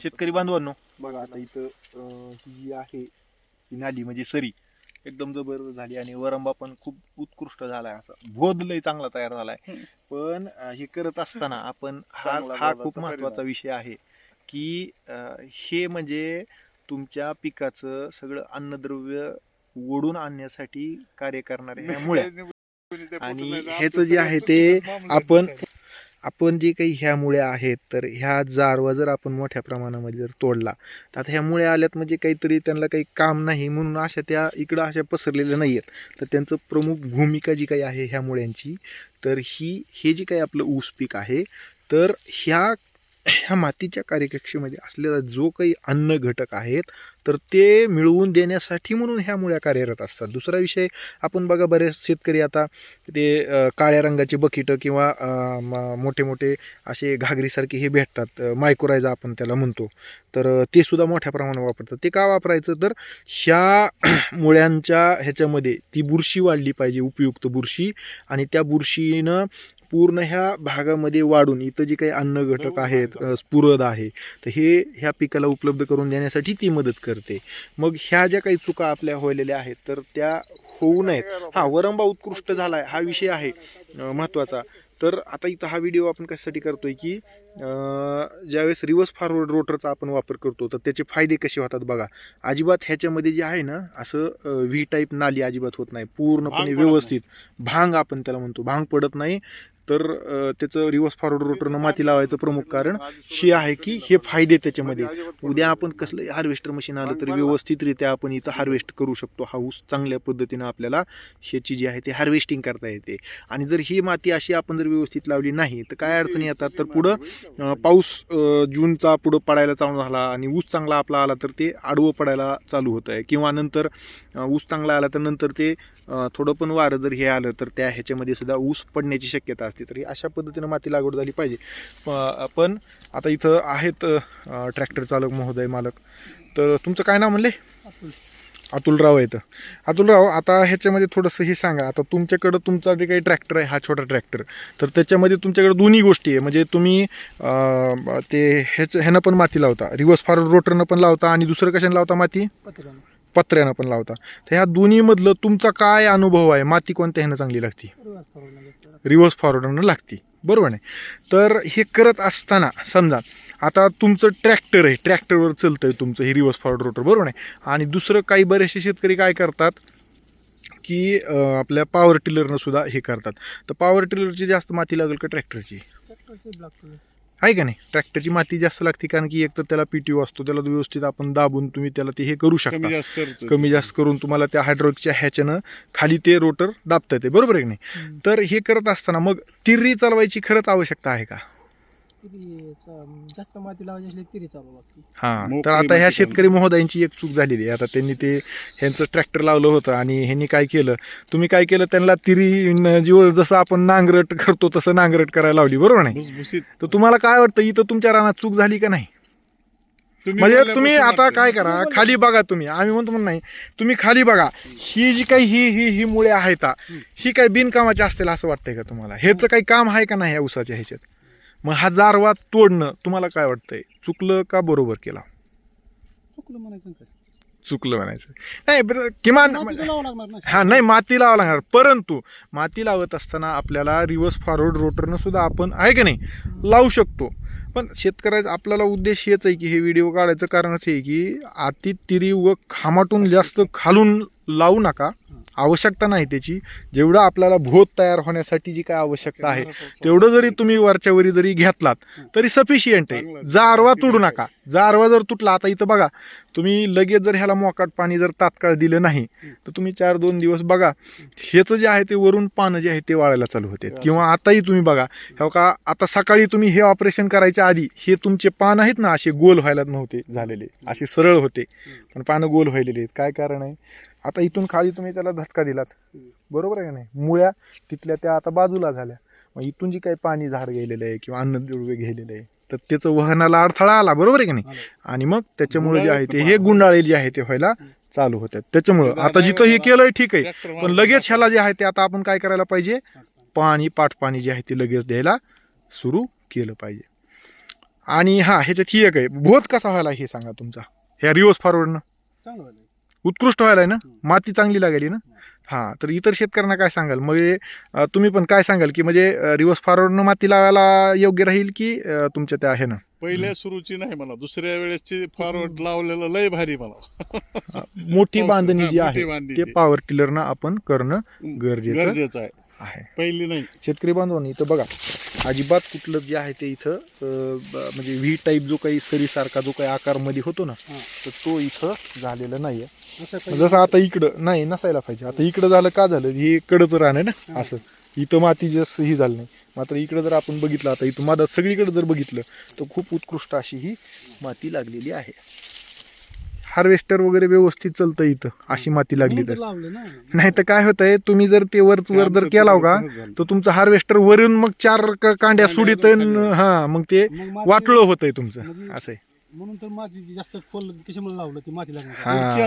शेतकरी बांधवांनो. बघा आता इथं अं, ही जी आहे ही नाली म्हणजे सरी एकदम जबरदस्त झाली आणि वरंबा पण खूप उत्कृष्ट झालाय असा भोद लय चांगला तयार झालाय पण अं, हे करत असताना आपण हा चांगला हा खूप महत्त्वाचा विषय आहे की अं, हे म्हणजे तुमच्या पिकाचं सगळं अन्नद्रव्य ओढून आणण्यासाठी कार्य करणारे ह्या मुळ्या आणि ह्याचं जे आहे ते आपण आपण जे काही ह्या मुळ्या आहेत तर ह्या जारवा जर आपण मोठ्या प्रमाणामध्ये जर तोडला तर आता ह्या मुळ्या आल्यात म्हणजे काहीतरी त्यांना काही काम नाही म्हणून अशा त्या इकडं अशा पसरलेल्या नाही आहेत तर त्यांचं प्रमुख भूमिका जी काही आहे ह्या मुळ्यांची तर ही हे जे काही आपलं ऊस पीक आहे तर ह्या ह्या मातीच्या कार्यकक्षेमध्ये असलेला जो काही अन्न घटक आहेत तर ते मिळवून देण्यासाठी म्हणून ह्या मुळ्या कार्यरत असतात. दुसरा विषय आपण बघा बरेच शेतकरी आता ते काळ्या रंगाचे बकिटं किंवा मोठे मोठे असे घागरीसारखे हे भेटतात. मायक्रोरायझा आपण त्याला म्हणतो. तर ते सुद्धा मोठ्या प्रमाणात वापरतात. ते का वापरायचं? तर ह्या मुळ्यांच्या ह्याच्यामध्ये ती बुरशी वाढली पाहिजे उपयुक्त बुरशी. आणि त्या बुरशीनं पूर्ण ह्या भागामध्ये वाढून इथं जे काही अन्न घटक आहेत अ, स्फुरद आहे तर हे ह्या पिकाला उपलब्ध करून देण्यासाठी ती मदत करते. मग ह्या ज्या काही चुका आपल्या व्हायलेल्या आहेत तर त्या होऊ नयेत. हा वरंबा उत्कृष्ट झालाय हा विषय आहे अं, महत्त्वाचा. तर आता इथं हा व्हिडिओ आपण कशासाठी करतोय की ज्यावेळेस रिव्हर्स फॉरवर्ड रोटरचा आपण वापर करतो तर त्याचे फायदे कसे होतात बघा. अजिबात ह्याच्यामध्ये जे आहे ना असं व्ही टाईप नाली अजिबात होत नाही. पूर्णपणे व्यवस्थित. भांग आपण त्याला म्हणतो. भांग पडत नाही. तर त्याचं रिव्हर्स फॉरवर्ड रोटरनं माती लावायचं प्रमुख कारण हे आहे की हे फायदे त्याच्यामध्ये. उद्या आपण कसलं हार्वेस्टर मशीन आलं तर व्यवस्थितरित्या आपण इथं हार्वेस्ट करू शकतो. हा ऊस चांगल्या पद्धतीनं आपल्याला ह्याची जी आहे ते हार्वेस्टिंग करता येते. आणि जर ही माती अशी आपण जर व्यवस्थित लावली नाही तर काय अडचणी येतात? तर पुढं पाऊस जूनचा पुढं पडायला चालू झाला आणि ऊस चांगला आपला आला तर ते आडवं पडायला चालू होत आहे किंवा नंतर ऊस चांगला आला तर नंतर ते थोडं पण वारं जर हे आलं तर त्या ह्याच्यामध्ये सुद्धा ऊस पडण्याची शक्यता असते. तर अशा पद्धतीनं माती लागवड झाली पाहिजे. प- पण आता इथं आहेत ट्रॅक्टर चालक महोदय मालक. तर तुमचं काय नाव म्हणले? अतुलराव येतं अतुलराव आता ह्याच्यामध्ये थोडंसं हे सांगा. आता तुमच्याकडं तुमचा जे काही ट्रॅक्टर आहे हा छोटा ट्रॅक्टर तर त्याच्यामध्ये तुमच्याकडे दोन्ही गोष्टी आहे. म्हणजे तुम्ही ते ह्याचं ह्यानं पण माती लावता. रिव्हर्स फार रोटरनं पण लावता आणि दुसरं कशानं लावता माती? पत्र्यानं पण लावता. तर ह्या दोन्हीमधलं तुमचा काय अनुभव आहे? माती कोणत्या ह्यानं चांगली लागते? रिव्हर्स फॉरवर्डनं लागते. बरोबर नाही? तर हे करत असताना समजा आता तुमचं ट्रॅक्टर आहे. ट्रॅक्टरवर चालतंय तुमचं हे रिव्हर्स फॉरवर्ड रोटर बरोबर नाही? आणि दुसरं काही बरेचसे शेतकरी काय करतात की आपल्या पॉवर टिलरनं सुद्धा हे करतात. तर पॉवर टिलरची जास्त माती लागेल का ट्रॅक्टरची आहे का नाही? ट्रॅक्टरची माती जास्त लागते कारण की एक तर त्याला पीटीओ असतो त्याला व्यवस्थित आपण दाबून तुम्ही त्याला ते हे करू शकता. कमी जास्त करतो कमी जास्त करून तुम्हाला त्या हायड्रोलिकच्या ह्याच्यानं खाली ते रोटर दाबता येते. बरोबर आहे की नाही? तर हे करत असताना मग तिरी चालवायची खरंच आवश्यकता आहे का? जास्त माती लावायची असली तरी चालू लागते हा तर आता ह्या शेतकरी महोदयांची एक चूक झालेली आहे. आता त्यांनी ते ह्यांचं ट्रॅक्टर लावलं होतं आणि ह्यांनी काय केलं? तुम्ही काय केलं? त्यांना तिरी न- जीव जसं आपण नांगरट करतो तसं नांगरट करायला लावली बरोबर नाही? तर तुम्हाला काय वाटतं इथं तुमच्या रानात चूक झाली का नाही? म्हणजे तुम्ही आता. काय करा खाली बघा तुम्ही. आम्ही म्हणतो म्हणून नाही. तुम्ही खाली बघा. ही जी काही ही ही ही मुळे आहेत हा, ही काही बिनकामाची असतील असं वाटतंय का तुम्हाला? ह्याचं काही काम आहे का नाही या उसाच्या ह्याच्यात? मग हा जारवा तोडणं तुम्हाला काय वाटतंय? चुकलं का बरोबर केला? चुकलं म्हणायचं काय? चुकलं म्हणायचं. नाही बरं, किमान माती तर लावावं लागणार ना. हा नाही माती लावा लागणार. परंतु माती लावत असताना आपल्याला रिव्हर्स फॉरवर्ड रोटरनं सुद्धा आपण आहे का नाही? लावू शकतो. पण शेतकऱ्याचा आपल्याला उद्देश हेच आहे की हे व्हिडिओ काढायचं कारणच हे आहे की अति तिरी व खामाटून जास्त खालून लावू नका. आवश्यकता नाही त्याची. जेवढं आपल्याला भोत तयार होण्यासाठी जी काय आवश्यकता आहे तेवढं जरी तुम्ही वरच्या वरी जरी घेतलात तरी सफिशियंट आहे. जारवा तुडू नका. जारवा जर तुटला आता इथं बघा तुम्ही लगेच जर ह्याला मोकाट पाणी जर तात्काळ दिलं नाही तर तुम्ही चार दोन दिवस बघा. ह्याचं जे आहे ते वरून पानं जे आहे ते वाळायला चालू होते. किंवा आताही तुम्ही बघा हो का आता सकाळी तुम्ही हे ऑपरेशन करायच्या आधी हे तुमचे पान आहेत ना असे गोल व्हायला नव्हते झालेले. असे सरळ होते. पण पानं गोल व्हायलेले आहेत. काय कारण आहे? आता इथून खाली तुम्ही त्याला धक्का दिलात. बरोबर आहे का नाही? मुळ्या तिथल्या त्या आता बाजूला झाल्या. मग इथून जी काही पाणी झाड गेलेलं आहे किंवा अन्न दुर्वे गेलेलं आहे तर त्याचं वहनाला अडथळा आला बरोबर आहे की नाही? आणि मग त्याच्यामुळे जे आहे ते हे गुंडाळे जे आहे ते व्हायला चालू होतात. त्याच्यामुळं आता जिथं हे केलंय ठीक आहे पण लगेच ह्याला जे आहे ते आता आपण काय करायला पाहिजे? पाणी पाठ पाणी जे आहे ते लगेच द्यायला सुरू केलं पाहिजे. आणि हा ह्याच्यात ही एक आहे. बोध कसा व्हायला हे सांगा तुमचा ह्या रिवर्स फॉरवर्डनं उत्कृष्ट व्हायला ना. माती चांगली लागली ना? हा तर इतर शेतकऱ्यांना काय सांगाल? म्हणजे तुम्ही पण काय सांगाल की म्हणजे रिवर्स फॉरवर्डनं माती लावायला योग्य राहील की तुमच्या त्या आहे ना पहिल्या सुरूची नाही मला दुसऱ्या वेळेसची फॉरवर्ड लावलेलं लय भारी मला मोठी बांधणी जी आहे ते. पॉवर टिलरनं आपण करणं गरजेचं गरजेचं आहे. आहे. पहिली नाही. शेतकरी बांधवांनी इथं बघा अजिबात कुठलं जे आहे ते इथं अं, ब- म्हणजे व्ही टाईप जो काही सरीसारखा जो काही आकारमध्ये होतो ना हा. तर तो इथं झालेला नाहीये. असं पाहिजे. जसं आता इकडं नाही नसायला पाहिजे. आता इकडं झालं का झालं? हे कडच राहणं ना. असं. इथं माती जास्त ही झालं नाही. मात्र इकडं जर आपण बघितलं आता इथं माझा सगळीकडे जर बघितलं तर खूप उत्कृष्ट अशी ही माती लागलेली आहे. हार्वेस्टर वगैरे व्यवस्थित चालतं इथं अशी माती लागली तर नाही तर काय होतंय तुम्ही जर ते वर वर जर केला का तर तुमचं हार्वेस्टर वरून मग चार कांड्या सुडीत. हा मग ते वाटलं होतंय तुमचं म्हणजे- असं आहे. म्हणून तर माती जास्त खोल कशामुळे लावलं ती माती. खुर्च्या